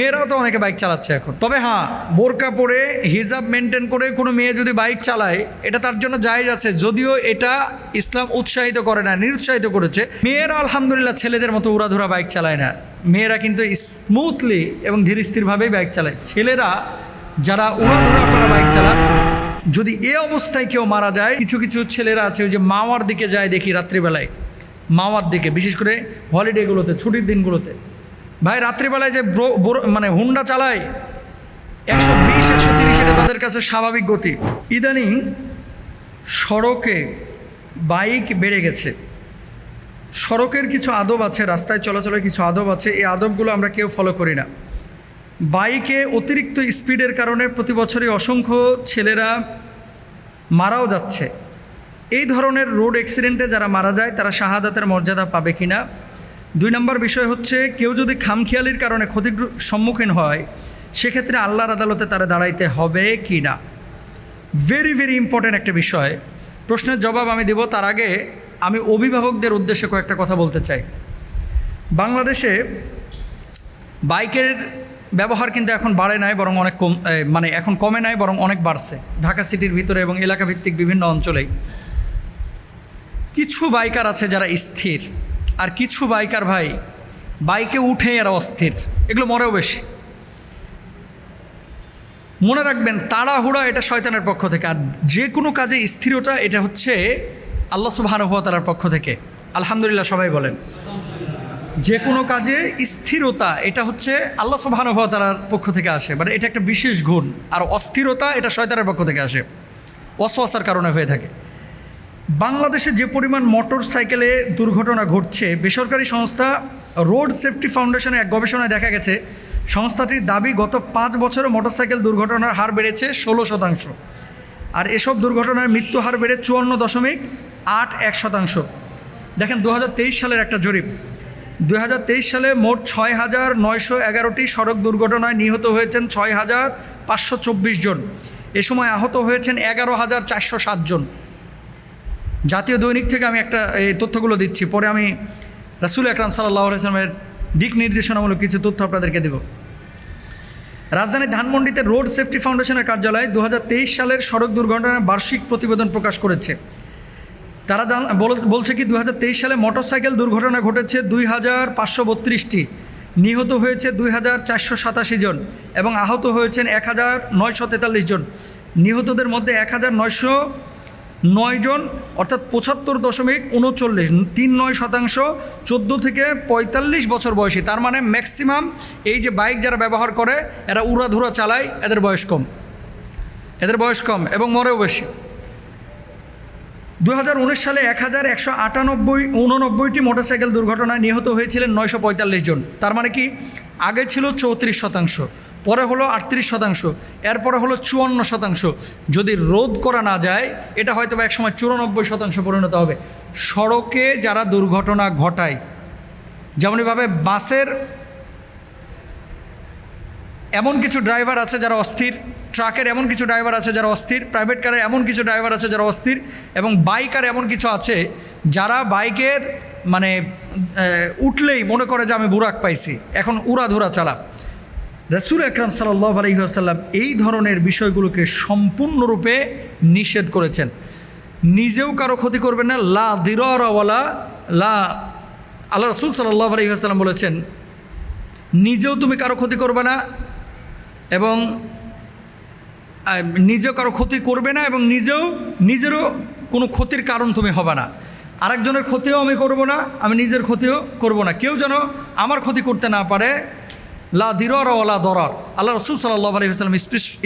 মেয়েরাও তো অনেকে বাইক চালাচ্ছে এখন। তবে হ্যাঁ বোরকা পরে হিজাব মেনটেন করে কোনো মেয়ে যদি বাইক চালায়, এটা তার জন্য জায়েজ আছে। যদিও এটা ইসলাম উৎসাহিত করে না, নিরুৎসাহিত করেছে। মেয়েরা আলহামদুলিল্লাহ ছেলেদের মতো উড়াধুরা বাইক চালায় না। মেয়েরা কিন্তু স্মুথলি এবং ধীর স্থিরভাবেই বাইক চালায়। ছেলেরা যারা উড়াধুরা করা বাইক চালান যদি এ অবস্থায় কেউ মারা যায়, কিছু কিছু ছেলেরা আছে, ওই যে মাওয়ার দিকে যায় দেখি রাত্রিবেলায়। মাওয়ার দিকে, বিশেষ করে হলিডেগুলোতে ছুটির দিনগুলোতে। ভাই, রাত্রিবেলায় যে মানে হুন্ডা চালায়, একশো বিশ, একশো তিরিশ, এটা তাদের কাছে স্বাভাবিক গতি। ইদানিং সড়কে বাইক বেড়ে গেছে। সড়কের কিছু আদব আছে, রাস্তায় চলাচলের কিছু আদব আছে, এই আদবগুলো আমরা কেউ ফলো করি না। বাইকে অতিরিক্ত স্পিডের কারণে প্রতি বছরই অসংখ্য ছেলেরা মারাও যাচ্ছে। এই ধরনের রোড অ্যাক্সিডেন্টে যারা মারা যায়, তারা শাহাদাতের মর্যাদা পাবে কি না দুই নম্বর বিষয় হচ্ছে, কেউ যদি খামখেয়ালির কারণে ক্ষতির সম্মুখীন হয়, সেক্ষেত্রে আল্লাহর আদালতে তারা দাঁড়াইতে হবে কি না? ভেরি ভেরি ইম্পর্ট্যান্ট একটা বিষয়। প্রশ্নের জবাব আমি দেব তার আগে আমি অভিভাবকদের উদ্দেশ্যে কয়েকটা কথা বলতে চাই। বাংলাদেশে বাইকের ব্যবহার কিন্তু এখন বাড়ে নাই, বরং অনেক কম মানে এখন কমে নাই, বরং অনেক বাড়ছে। ঢাকা সিটির ভিতরে এবং এলাকা ভিত্তিক বিভিন্ন অঞ্চলেই। কিছু বাইকার আছে যারা স্থির। আর কিছু বাইকার ভাই, বাইকে উঠে এরা অস্থির। এগুলো মরেও বেশি। মনে রাখবেন, তাড়াহুড়া এটা শয়তানের পক্ষ থেকে। আর যে কোনো কাজে স্থিরতা, এটা হচ্ছে আল্লাহ সুবাহানুভতালার পক্ষ থেকে। আলহামদুলিল্লাহ সবাই বলেন। যে কোনো কাজে স্থিরতা, এটা হচ্ছে আল্লাহ সুবাহানুভতালার পক্ষ থেকে আসে। মানে এটা একটা বিশেষ গুণ। আর অস্থিরতা, এটা শয়তানের পক্ষ থেকে আসে। অসওয়াসার কারণে হয়ে থাকে। বাংলাদেশে যে পরিমাণ মোটর সাইকেলে দুর্ঘটনা ঘটছে, বেসরকারি সংস্থা রোড সেফটি ফাউন্ডেশনের এক গবেষণায় দেখা গেছে, সংস্থাটির দাবি গত পাঁচ বছরে মোটরসাইকেল দুর্ঘটনার হার বেড়েছে ষোলো শতাংশ। আর এসব দুর্ঘটনার মৃত্যু হার বেড়ে চুয়ান্ন দশমিক আট এক শতাংশ। দেখেন দু হাজার তেইশ সালের একটা জরিপ। দু হাজার তেইশ সালে মোট ছয় হাজার নয়শো এগারোটি সড়ক দুর্ঘটনায় নিহত হয়েছেন ছয় হাজার পাঁচশো চব্বিশ জন। এ সময় আহত হয়েছেন এগারো হাজার চারশো জন। জাতীয় দৈনিক থেকে আমি একটা এই তথ্যগুলো দিচ্ছি। পরে আমি রাসুল আকরাম সাল্লাহ আসলামের দিক নির্দেশনামূলক কিছু তথ্য আপনাদেরকে দেব। রাজধানীর ধানমন্ডিতে রোড সেফটি ফাউন্ডেশনের কার্যালয় দু হাজার তেইশ সালের সড়ক দুর্ঘটনার বার্ষিক প্রতিবেদন প্রকাশ করেছে। তারা জান বলছে কি দু হাজার তেইশ সালে মোটরসাইকেল দুর্ঘটনা ঘটেছে দুই হাজার পাঁচশো বত্রিশটি। নিহত হয়েছে দুই হাজার চারশো সাতাশি জন এবং আহত হয়েছেন এক হাজার নয়শো তেতাল্লিশ জন। নিহতদের মধ্যে এক হাজার নয়শো নয় জন, অর্থাৎ পঁচাত্তর দশমিক উনচল্লিশ, তিন নয় শতাংশ, চোদ্দ থেকে পঁয়তাল্লিশ বছর বয়সী। তার মানে ম্যাক্সিমাম এই যে বাইক যারা ব্যবহার করে, এরা উড়াধুরা চালায়, এদের বয়স কম। এদের বয়স কম এবং মরেও বেশি। দু হাজার উনিশ সালে এক হাজার একশো আটানব্বই, উননব্বইটি মোটরসাইকেল দুর্ঘটনায় নিহত হয়েছিলেন নয়শো পঁয়তাল্লিশ জন। তার মানে কি? আগে ছিল চৌত্রিশ শতাংশ। পরে হলো আটত্রিশ শতাংশ, এরপরে হলো চুয়ান্ন শতাংশ। যদি রোধ করা না যায়, এটা হয়তো বা একসময় চুরানব্বই শতাংশ পরিণত হবে। সড়কে যারা দুর্ঘটনা ঘটায় যেমনইভাবে বাসের এমন কিছু ড্রাইভার আছে যারা অস্থির, ট্রাকের এমন কিছু ড্রাইভার আছে যারা অস্থির, প্রাইভেট কারের এমন কিছু ড্রাইভার আছে যারা অস্থির, এবং বাইকার এমন কিছু আছে যারা বাইকের মানে উঠলেই মনে করে যে আমি বুরাক পাইছি, এখন উড়াধুরা চালা রসুল আকরাম সাল্লাহ আলহিহাসাল্লাম এই ধরনের বিষয়গুলোকে সম্পূর্ণরূপে নিষেধ করেছেন। নিজেও কারও ক্ষতি করবেন না। লা দিরওয়ালা লা, আল্লাহ রসুল সাল্লাহ আলহিহাসাল্লাম বলেছেন, নিজেও তুমি কারও ক্ষতি করবে না এবং নিজেও কারও ক্ষতি করবে না এবং নিজেও, নিজেরও কোনো ক্ষতির কারণ তুমি হবে না। আরেকজনের ক্ষতিও আমি করব না, আমি নিজের ক্ষতিও করব না। কেউ যেন আমার ক্ষতি করতে না পারে লা দিরর ওলা দরার। আল্লাহ রসুল সাল্লাহ আলহিহাস্লাম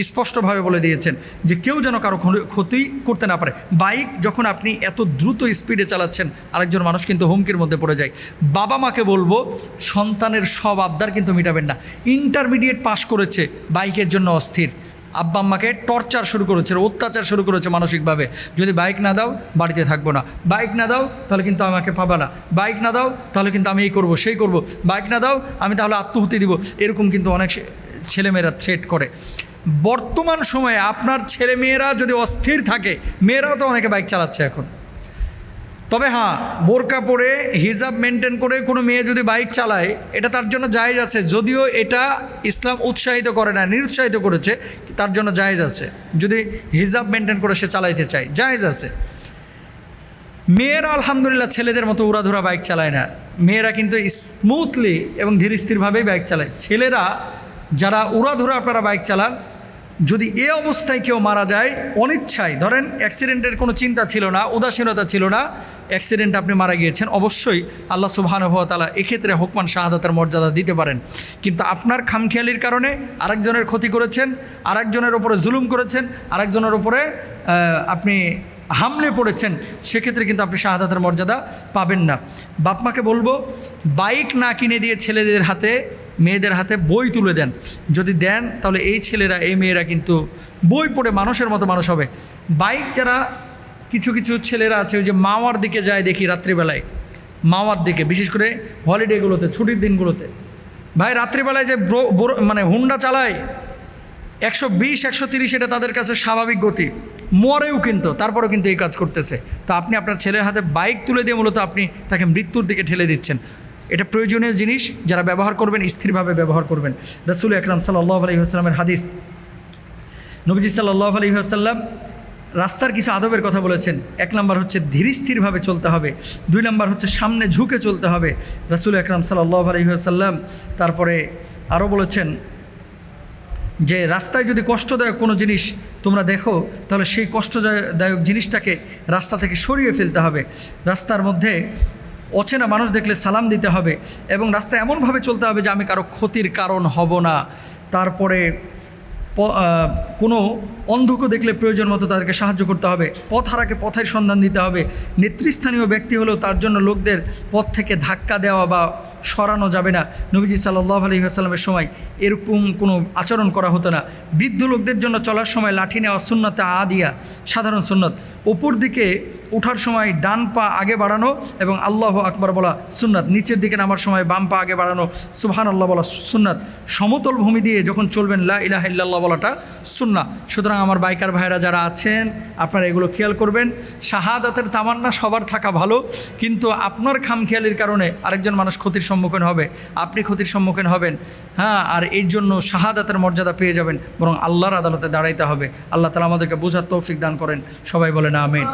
স্পষ্টভাবে বলে দিয়েছেন যে কেউ যেন কারও ক্ষতি- করতে না পারে। বাইক যখন আপনি এত দ্রুত স্পিডে চালাচ্ছেন, আরেকজন মানুষ কিন্তু হুমকির মধ্যে পড়ে যায়। বাবা মাকে বলব, সন্তানের সব আবদার কিন্তু মিটাবেন না। ইন্টারমিডিয়েট পাশ করেছে, বাইকের জন্য অস্থির। আব্বা আম্মাকে টর্চার শুরু করেছে অত্যাচার শুরু করেছে মানসিকভাবে। যদি বাইক না দাও, বাড়িতে থাকব না। বাইক না দাও, তাহলে কিন্তু আমাকে পাবা না। বাইক না দাও, তাহলে কিন্তু আমি এই করব, সেই করব। বাইক না দাও, আমি তাহলে আত্মহুতি দিব। এরকম কিন্তু অনেক ছেলেমেয়েরা থ্রেট করে। বর্তমান সময়ে আপনার ছেলেমেয়েরা যদি অস্থির থাকে, মেয়েরাও তো অনেকে বাইক চালাচ্ছে এখন। তবে হ্যাঁ বোরকা পরে হিজাব মেনটেন করে কোনো মেয়ে যদি বাইক চালায়, এটা তার জন্য জায়েজ আছে। যদিও এটা ইসলাম উৎসাহিত করে না, নিরুৎসাহিত করেছে, তার জন্য জায়েজ আছে। যদি হিজাব মেনটেন করে সে চালাইতে চায়, জায়েজ আছে। মেয়েরা আলহামদুলিল্লাহ ছেলেদের মতো উড়াধুরা বাইক চালায় না। মেয়েরা কিন্তু স্মুথলি এবং ধীর স্থিরভাবেই বাইক চালায়। ছেলেরা যারা উড়াধুরা আপনারা বাইক চালান, যদি এ অবস্থায় কেউ মারা যায়, অনিচ্ছায়, ধরেন অ্যাক্সিডেন্টের কোনো চিন্তা ছিল না, উদাসীনতা ছিল না অ্যাক্সিডেন্ট আপনি মারা গিয়েছেন, অবশ্যই আল্লাহ সুবাহানুভতালা এক্ষেত্রে হুকমান শাহাদাতের মর্যাদা দিতে পারেন। কিন্তু আপনার খামখেয়ালির কারণে আরেকজনের ক্ষতি করেছেন, আরেকজনের ওপরে জুলুম করেছেন, আরেকজনের ওপরে আপনি হামলে পড়েছেন, সেক্ষেত্রে কিন্তু আপনি শাহাদাতের মর্যাদা পাবেন না। বাপমাকে বলব, বাইক না কিনে দিয়ে ছেলেদের হাতে, মেয়েদের হাতে বই তুলে দেন। যদি দেন, তাহলে এই ছেলেরা, এই মেয়েরা কিন্তু বই পড়ে মানুষের মতো মানুষ হবে। বাইক যারা কিছু কিছু ছেলেরা আছে, ওই যে মাওয়ার দিকে যায় দেখি রাত্রিবেলায়। মাওয়ার দিকে, বিশেষ করে হলিডেগুলোতে ছুটির দিনগুলোতে। ভাই, রাত্রিবেলায় যে মানে হুন্ডা চালায়, একশো বিশ, একশো তিরিশ এটা তাদের কাছে স্বাভাবিক গতি। মরেও কিন্তু, তারপরেও কিন্তু এই কাজ করতেছে। তো আপনি আপনার ছেলের হাতে বাইক তুলে দিয়ে মূলত আপনি তাকে মৃত্যুর দিকে ঠেলে দিচ্ছেন। এটা প্রয়োজনীয় জিনিস, যারা ব্যবহার করবেন, স্থিরভাবে ব্যবহার করবেন। রসুল আকরাম সাল্লাহ আলহিহাস্লামের হাদিস। নবীজি সাল্লাহ আলহিহাসাল্লাম রাস্তার কিছু আদবের কথা বলেছেন। এক নম্বর হচ্ছে ধীর স্থিরভাবে চলতে হবে। দুই নম্বর হচ্ছে সামনে ঝুঁকে চলতে হবে। রসুল আকরাম সাল্লাহ আলহিহাসাল্লাম তারপরে আরও বলেছেন যে, রাস্তায় যদি কষ্টদায়ক কোনো জিনিস তোমরা দেখো, তাহলে সেই কষ্টদায়ক জিনিসটাকে রাস্তা থেকে সরিয়ে ফেলতে হবে। রাস্তার মধ্যে অচেনা মানুষ দেখলে সালাম দিতে হবে এবং রাস্তায় এমনভাবে চলতে হবে যে, আমি কারও ক্ষতির কারণ হব না। তারপরে কোনো অন্ধকে দেখলে প্রয়োজন মতো তাদেরকে সাহায্য করতে হবে। পথ হারাকে পথের সন্ধান দিতে হবে। নেতৃস্থানীয় ব্যক্তি হলেও তার জন্য লোকদের পথ থেকে ধাক্কা দেওয়া বা সরানো যাবে না। নবীজি সাল্লাহ আলী আসাল্লামের সময় এরকম কোনো আচরণ করা হতো না। বৃদ্ধ লোকদের জন্য চলার সময় লাঠি নেওয়া সুন্নতে আদিয়া, সাধারণ সুন্নত। ওপর দিকে ওঠার সময় ডান পা আগে বাড়ানো এবং আল্লাহ আকবর বলা সুন্নাত, নিচের দিকে নামার সময় বাম পা আগে বাড়ানো সুবহান আল্লাহ বলা সুন্নাত। সমতল ভূমি দিয়ে যখন চলবেন, লা ইলাহ ইল্লাল্লাহ বলাটা সুন্না সুতরাং আমার বাইকার ভাইরা যারা আছেন, আপনারা এগুলো খেয়াল করবেন। শাহাদাতের তামান্না সবার থাকা ভালো, কিন্তু আপনার খামখেয়ালির কারণে আরেকজন মানুষ ক্ষতির সম্মুখীন হবে। আপনি ক্ষতির সম্মুখীন হবেন হ্যাঁ আর এই জন্য শাহাদাতের মর্যাদা পেয়ে যাবেন, বরং আল্লাহর আদালতে দাঁড়াইতে হবে। আল্লাহ তালা আমাদেরকে বোঝার তৌফিক দান করেন। সবাই বলেন আমিন